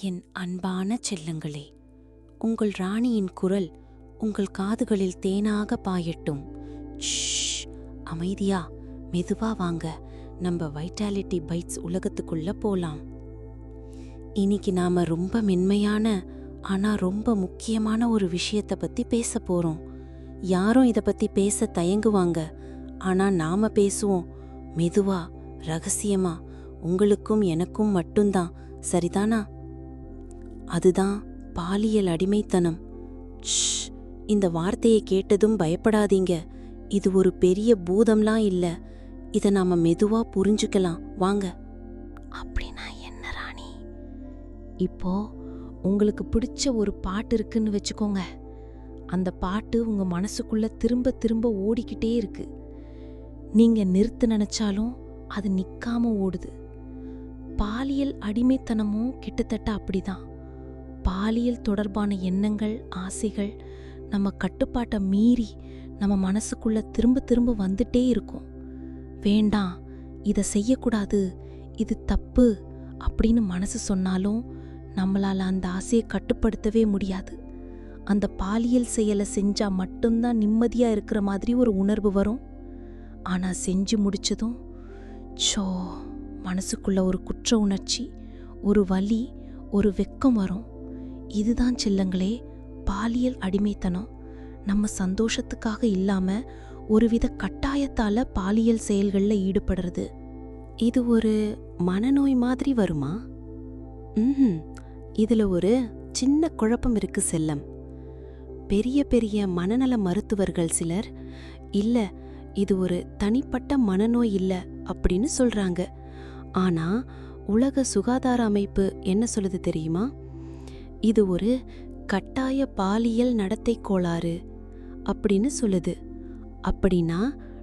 என் அன்பான செல்லங்களே உங்கள் ராணியின் குரல் உங்கள் காதுகளில் தேனாக பாயட்டும். அமைதியா மெதுவா வாங்க. நம்ம வைட்டாலிட்டி பைட்ஸ் உலகத்துக்குள்ள போலாம். இன்னைக்கு நாம ரொம்ப மென்மையான ஆனா ரொம்ப முக்கியமான ஒரு விஷயத்த பத்தி பேச போறோம். யாரும் இத பத்தி பேச தயங்குவாங்க. ஆனா நாம பேசுவோம். மெதுவா ரகசியமா உங்களுக்கும் எனக்கும் மட்டும்தான். சரிதானா? அதுதான் பாலியல் அடிமைத்தனம். இந்த வார்த்தையை கேட்டதும் பயப்படாதீங்க. இது ஒரு பெரிய பூதம்லாம் இல்ல. இத நாம மெதுவா புரிஞ்சுக்கலாம். வாங்க. அப்படின்னா என்ன ராணி? இப்போ உங்களுக்கு பிடிச்ச ஒரு பாட்டு இருக்குன்னு வச்சுக்கோங்க. அந்த பாட்டு உங்க மனசுக்குள்ள திரும்ப திரும்ப ஓடிக்கிட்டே இருக்கு. நீங்க நிறுத்து நினைச்சாலும் அது நிக்காம ஓடுது. பாலியல் அடிமைத்தனமும் கிட்டத்தட்ட அப்படிதான். பாலியல் தொடர்பான எண்ணங்கள் ஆசைகள் நம்ம கட்டுப்பாட்டை மீறி நம்ம மனசுக்குள்ள திரும்ப திரும்ப வந்துட்டே இருக்கும். வேண்டாம் இதை செய்யக்கூடாது இது தப்பு அப்படின்னு மனசு சொன்னாலும் நம்மளால் அந்த ஆசையை கட்டுப்படுத்தவே முடியாது. அந்த பாலியல் செயலை செஞ்சால் மட்டும்தான் நிம்மதியாக இருக்கிற மாதிரி ஒரு உணர்வு வரும். ஆனால் செஞ்சு முடிச்சதும் சோ மனசுக்குள்ள ஒரு குற்ற உணர்ச்சி ஒரு வலி ஒரு வெக்கம் வரும். இதுதான் செல்லங்களே பாலியல் அடிமைத்தனம். நம்ம சந்தோஷத்துக்காக இல்லாம ஒருவித கட்டாயத்தால பாலியல் செயல்களில் ஈடுபடுறது. இது ஒரு மனநோய் மாதிரி வருமா? ம் இதில் ஒரு சின்ன குழப்பம் இருக்கு செல்லம். பெரிய பெரிய மனநல மருத்துவர்கள் சிலர் இல்லை இது ஒரு தனிப்பட்ட மனநோய் இல்லை அப்படின்னு சொல்றாங்க. ஆனா உலக சுகாதார அமைப்பு என்ன சொல்லுது தெரியுமா? இது ஒரு கட்டாய பாலியல் நடத்தை கோளாறு அப்படின்னு சொல்லுது. அப்படின்னா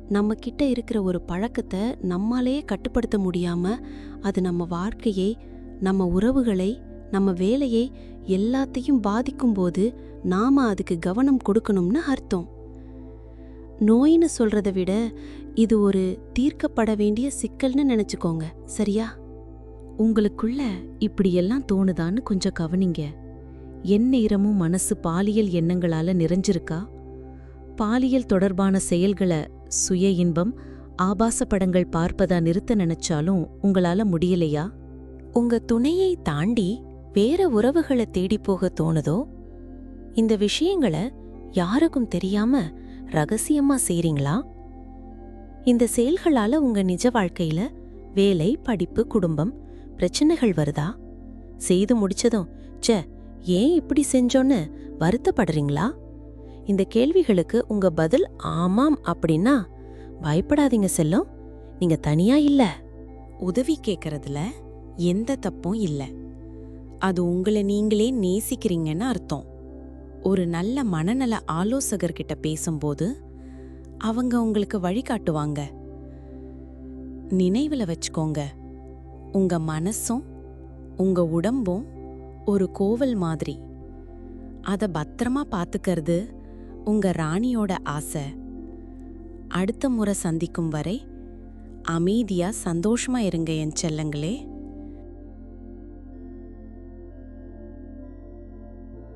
நம்ம கிட்ட இருக்கிற ஒரு பழக்கத்தை நம்மாலேயே கட்டுப்படுத்த முடியாம அது நம்ம வாழ்க்கையை நம்ம உறவுகளை நம்ம வேலையை எல்லாத்தையும் பாதிக்கும்போது நாம அதுக்கு கவனம் கொடுக்கணும்னு அர்த்தம். நோயின்னு சொல்கிறத விட இது ஒரு தீர்க்கப்பட வேண்டிய சிக்கல்னு நினைச்சுக்கோங்க. சரியா? உங்களுக்குள்ள இப்படியெல்லாம் தோணுதான்னு கொஞ்சம் கவனிங்க. எந்நேரமும் மனசு பாலியல் எண்ணங்களால நிறைஞ்சிருக்கா? பாலியல் தொடர்பான செயல்களை சுய இன்பம் ஆபாச படங்கள் பார்ப்பதா நிறுத்த நினைச்சாலும் உங்களால முடியலையா? உங்க துணையை தாண்டி வேற உறவுகளை தேடி போக தோணுதோ? இந்த விஷயங்களை யாருக்கும் தெரியாம ரகசியமா செய்றீங்களா? இந்த செயல்களால உங்க நிஜ வாழ்க்கையில வேலை படிப்பு குடும்பம் பிரச்சனைகள் வருதா? செய்து முடிச்சதும் ச்சே ஏன் இப்படி செஞ்சோன்னு வருத்தப்படுறீங்களா? இந்த கேள்விகளுக்கு உங்க பதில் ஆமாம் அப்படின்னா பயப்படாதீங்க செல்லம். நீங்க தனியா இல்ல. உதவி கேட்கறதுல எந்த தப்பும் இல்லை. அது உங்களை நீங்களே நேசிக்கிறீங்கன்னு அர்த்தம். ஒரு நல்ல மனநல ஆலோசகர்கிட்ட பேசும்போது அவங்க உங்களுக்கு வழிகாட்டுவாங்க நினைவில் வச்சுக்கோங்க. உங்க மனசும் உங்க உடம்பும் ஒரு கோவில் மாதிரி. அதை பத்திரமா பார்த்துக்கிறது உங்க ராணியோட ஆசை. அடுத்த முறை சந்திக்கும் வரை அமைதியா சந்தோஷமா இருங்க என் செல்லங்களே.